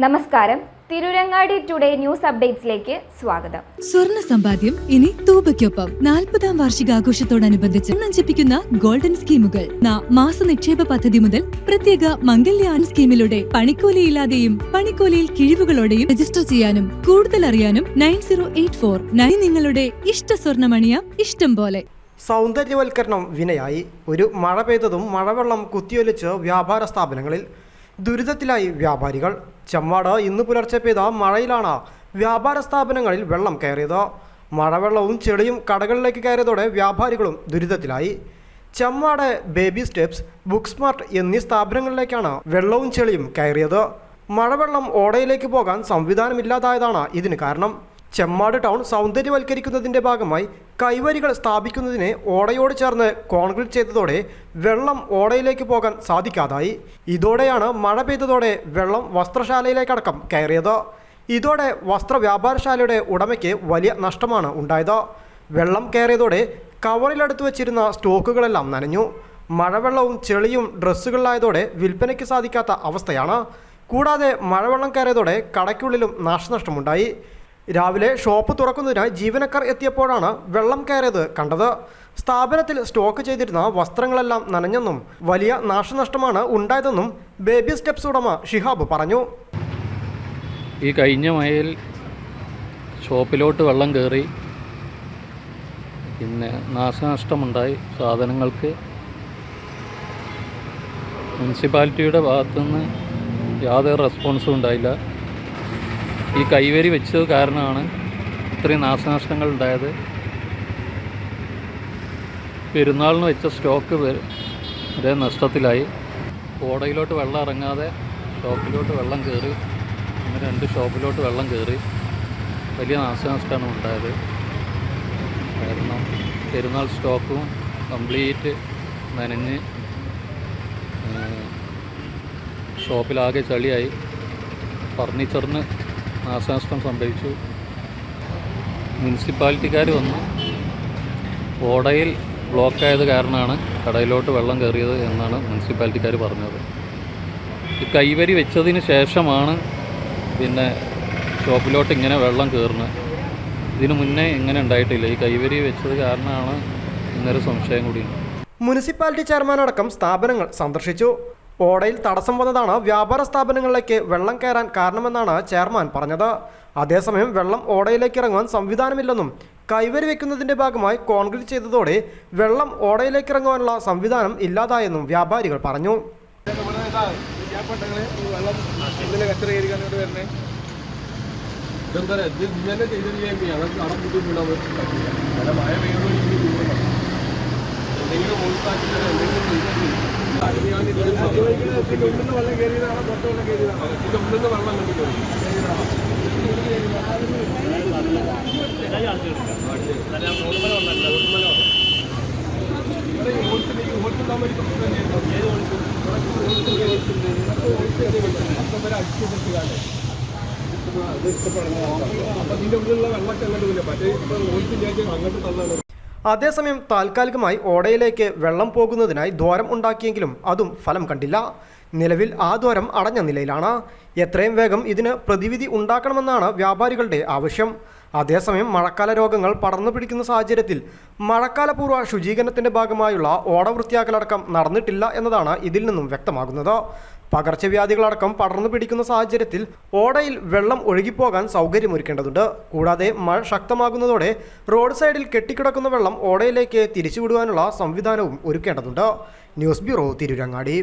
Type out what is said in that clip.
നമസ്കാരം. Tirurangadi today news അപ്ഡേറ്റ്സിലേക്ക് സ്വാഗതം. സ്വർണ സമ്പാദ്യം ഇനി തൂബയ്ക്കൊപ്പം. നാൽപ്പതാം വാർഷികാഘോഷത്തോടനുബന്ധിച്ച് നഞ്ചിപ്പിക്കുന്ന ഗോൾഡൻ സ്കീമുകൾ. ന- മാസ നിക്ഷേപ പദ്ധതി മുതൽ പ്രത്യേക മംഗല്യാൻ സ്കീമിലൂടെ പണിക്കൂലിയില്ലാതെയും പണിക്കൂലിയിൽ കിഴിവുകളോടെയും രജിസ്റ്റർ ചെയ്യാനും കൂടുതൽ അറിയാനും nine zero eight four nine നിങ്ങളുടെ ഇഷ്ട സ്വർണമണിയ ഇഷ്ടം പോലെ. സൗന്ദര്യവൽക്കരണം വിനയായി. ഒരു മഴ പെയ്തതും മഴവെള്ളം കുത്തിയൊലിച്ച് വ്യാപാര സ്ഥാപനങ്ങളിൽ ദുരിതത്തിലായി വ്യാപാരികൾ. ചെമ്മാട് ഇന്ന് പുലർച്ചെ പെയ്ത മഴയിലാണ് വ്യാപാര സ്ഥാപനങ്ങളിൽ വെള്ളം കയറിയത്. മഴവെള്ളവും ചെളിയും കടകളിലേക്ക് കയറിയതോടെ വ്യാപാരികളും ദുരിതത്തിലായി. Chemmad baby steps book smart എന്നീ സ്ഥാപനങ്ങളിലേക്കാണ് വെള്ളവും ചെളിയും കയറിയത്. മഴവെള്ളം ഓടയിലേക്ക് പോകാൻ സംവിധാനമില്ലാതായതാണ് ഇതിന് കാരണം. ചെമ്മാട് ടൗൺ സൗന്ദര്യവൽക്കരിക്കുന്നതിന്റെ ഭാഗമായി കൈവരികൾ സ്ഥാപിക്കുന്നതിന് ഓടയോട് ചേർന്ന് കോൺക്രീറ്റ് ചെയ്തതോടെ വെള്ളം ഓടയിലേക്ക് പോകാൻ സാധിക്കാതായി. ഇതോടെയാണ് മഴ പെയ്തതോടെ വെള്ളം വസ്ത്രശാലയിലേക്കടക്കം കയറിയത്. ഇതോടെ വസ്ത്ര വ്യാപാരശാലയുടെ ഉടമയ്ക്ക് വലിയ നഷ്ടമാണ് ഉണ്ടായത്. വെള്ളം കയറിയതോടെ കവറിലെടുത്ത് വച്ചിരുന്ന സ്റ്റോക്കുകളെല്ലാം നനഞ്ഞു. മഴവെള്ളവും ചെളിയും ഡ്രസ്സുകളിലായതോടെ വിൽപ്പനയ്ക്ക് സാധിക്കാത്ത അവസ്ഥയാണ്. കൂടാതെ മഴവെള്ളം കയറിയതോടെ കടയ്ക്കുള്ളിലും നാശനഷ്ടമുണ്ടായി. രാവിലെ ഷോപ്പ് തുറക്കുന്നതിനായി ജീവനക്കാർ എത്തിയപ്പോഴാണ് വെള്ളം കയറിയത് കണ്ടത്. സ്ഥാപനത്തിൽ സ്റ്റോക്ക് ചെയ്തിരുന്ന വസ്ത്രങ്ങളെല്ലാം നനഞ്ഞെന്നും വലിയ നാശനഷ്ടമാണ് ഉണ്ടായതെന്നും ബേബി സ്റ്റെപ്സ് ഉടമ ഷിഹാബ് പറഞ്ഞു. ഈ കഴിഞ്ഞ മഴയിൽ ഷോപ്പിലോട്ട് വെള്ളം കയറി പിന്നെ നാശനഷ്ടമുണ്ടായി. സാധനങ്ങൾക്ക് മുനിസിപ്പാലിറ്റിയുടെ ഭാഗത്തുനിന്ന് യാതൊരു റെസ്പോൺസും ഉണ്ടായില്ല. ഈ കൈവരി വെച്ചത് കാരണമാണ് ഇത്രയും നാശനഷ്ടങ്ങൾ ഉണ്ടായത്. പെരുന്നാളിന് വെച്ച സ്റ്റോക്ക് അതേ നഷ്ടത്തിലായി. ഓടയിലോട്ട് വെള്ളം ഇറങ്ങാതെ ഷോപ്പിലോട്ട് വെള്ളം കയറി. അങ്ങനെ രണ്ട് ഷോപ്പിലോട്ട് വെള്ളം കയറി. വലിയ നാശനഷ്ടമാണ് ഉണ്ടായത്. കാരണം പെരുന്നാൾ സ്റ്റോക്കും കംപ്ലീറ്റ് നനഞ്ഞ് ഷോപ്പിലാകെ ചളിയായി. ഫർണിച്ചറിന് നാശനഷ്ടം സംഭവിച്ചു. മുനിസിപ്പാലിറ്റിക്കാർ വന്നു. ഓടയിൽ ബ്ലോക്കായത് കാരണമാണ് കടയിലോട്ട് വെള്ളം കയറിയത് എന്നാണ് മുനിസിപ്പാലിറ്റിക്കാർ പറഞ്ഞത്. ഈ കൈവരി വെച്ചതിന് ശേഷമാണ് പിന്നെ ഷോപ്പിലോട്ട് ഇങ്ങനെ വെള്ളം കയറുന്നത്. ഇതിനു മുന്നേ ഇങ്ങനെ ഉണ്ടായിട്ടില്ല. ഈ കൈവരി വെച്ചത് കാരണമാണ് എന്നൊരു സംശയം കൂടിയുണ്ട്. മുനിസിപ്പാലിറ്റി ചെയർമാനടക്കം സ്ഥാപനങ്ങൾ സന്ദർശിച്ചു. ഓടയിൽ തടസ്സം വന്നതാണ് വ്യാപാര സ്ഥാപനങ്ങളിലേക്ക് വെള്ളം കയറാൻ കാരണമെന്നാണ് ചെയർമാൻ പറഞ്ഞത്. അതേസമയം വെള്ളം ഓടയിലേക്ക് ഇറങ്ങുവാൻ സംവിധാനമില്ലെന്നും കൈവരി വെക്കുന്നതിന്റെ ഭാഗമായി കോൺക്രീറ്റ് ചെയ്തതോടെ വെള്ളം ഓടയിലേക്ക് ഇറങ്ങുവാനുള്ള സംവിധാനം ഇല്ലാതായെന്നും വ്യാപാരികൾ പറഞ്ഞു എന്തെങ്കിലും ചെയ്തിട്ട് അത് ഞാൻ ഇതിന്റെ ഉള്ളിൽ നിന്ന് വെള്ളം കയറിയതാണോ പുറത്ത് വെള്ളം കയറിയതാണോ ഇതിന്റെ ഉള്ളിൽ നിന്ന് അപ്പൊ നിന്റെ ഉള്ളിലുള്ള വെള്ളമൊക്കെ അങ്ങോട്ട് പോയില്ല മറ്റേ ഇപ്പൊ ഓടിച്ചില്ലാക്കി അങ്ങോട്ട് തള്ളാണ് അതേസമയം താൽക്കാലികമായി ഓടയിലേക്ക് വെള്ളം പോകുന്നതിനായി ദ്വാരം ഉണ്ടാക്കിയെങ്കിലും അതും ഫലം കണ്ടില്ല. നിലവിൽ ആ ദ്വാരം അടഞ്ഞ നിലയിലാണ്. എത്രയും വേഗം ഇതിന് പ്രതിവിധി ഉണ്ടാക്കണമെന്നാണ് വ്യാപാരികളുടെ ആവശ്യം. അതേസമയം മഴക്കാല രോഗങ്ങൾ പടർന്നു പിടിക്കുന്ന സാഹചര്യത്തിൽ മഴക്കാലപൂർവ ശുചീകരണത്തിന്റെ ഭാഗമായുള്ള ഓട വൃത്തിയാക്കലടക്കം നടന്നിട്ടില്ല എന്നതാണ് ഇതിൽ നിന്നും വ്യക്തമാകുന്നത്. പകർച്ചവ്യാധികളടക്കം പടർന്നു പിടിക്കുന്ന സാഹചര്യത്തിൽ ഓടയിൽ വെള്ളം ഒഴുകിപ്പോകാൻ സൗകര്യമൊരുക്കേണ്ടതുണ്ട്. കൂടാതെ മഴ ശക്തമാകുന്നതോടെ റോഡ് സൈഡിൽ കെട്ടിക്കിടക്കുന്ന വെള്ളം ഓടയിലേക്ക് തിരിച്ചുവിടുവാനുള്ള സംവിധാനവും ഒരുക്കേണ്ടതുണ്ട്. News bureau Tirurangadi.